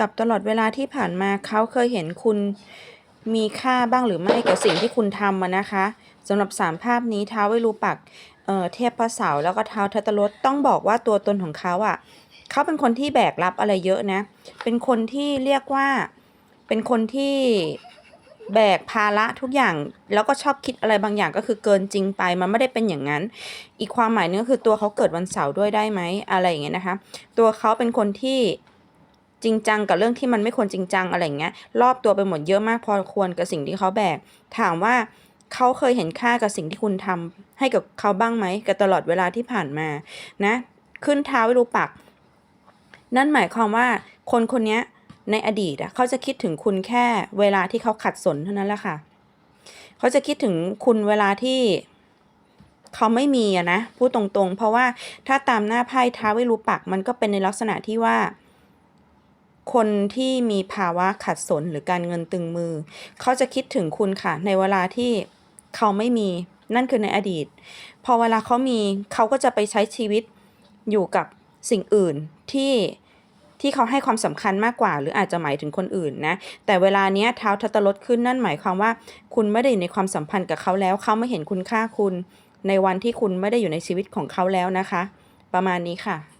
กับตลอดเวลาที่ผ่านมาเขาเคยเห็นคุณมีค่าบ้างหรือไม่กับสิ่งที่คุณทำมานะคะสำหรับสามภาพนี้ท้าวเวรูปักเเทพพระเสาแล้วก็ท้าวทัตตรสต้องบอกว่าตัวตนของเขาอะเขาเป็นคนที่แบกรับอะไรเยอะนะ เป็นคนที่เรียกว่าเป็นคนที่แบกภาระทุกอย่างแล้วก็ชอบคิดอะไรบางอย่างก็คือเกินจริงไปมันไม่ได้เป็นอย่างนั้น อีกความหมายนึงก็คือตัวเขาเกิดวันเสาร์ด้วยได้ไหมอะไรอย่างเงี้ยนะคะ ตัวเขาเป็นคนที่ จริงจังกับเรื่องที่มันไม่ควรจริงจังอะไรเงี้ยรอบตัวไปหมดเยอะมากพอควรกับสิ่งที่เขาแบกถามว่าเขาเคยเห็นค่ากับสิ่งที่คุณทำให้กับเขาบ้างไหมกับตลอดเวลาที่ผ่านมานะ ขึ้นเท้าไว้รูปัก นั่นหมายความว่าคนคนนี้ในอดีตเขาจะคิดถึงคุณแค่เวลาที่เขาขัดสนเท่านั้นแหละค่ะ เขาจะคิดถึงคุณเวลาที่เขาไม่มีอะนะพูดตรงๆ เพราะว่าถ้าตามหน้าไพ่ท้าไว้รูปักมันก็เป็นในลักษณะที่ว่า คนที่มีภาวะขัดสนหรือการเงินตึงมือ เขาจะคิดถึงคุณค่ะ ในเวลาที่เขาไม่มีนั่นคือในอดีต พอเวลาเขามีเขาก็จะไปใช้ชีวิตอยู่กับสิ่งอื่นที่ที่เขาให้ความสำคัญมากกว่า หรืออาจจะหมายถึงคนอื่นนะ แต่เวลาเนี้ยเท้าทัตตรถขึ้นนั่นหมายความว่า คุณไม่ได้อยู่ในความสัมพันธ์กับเขาแล้ว เขาไม่เห็นคุณค่าคุณ ในวันที่คุณไม่ได้อยู่ในชีวิตของเขาแล้วนะคะ ประมาณนี้ค่ะ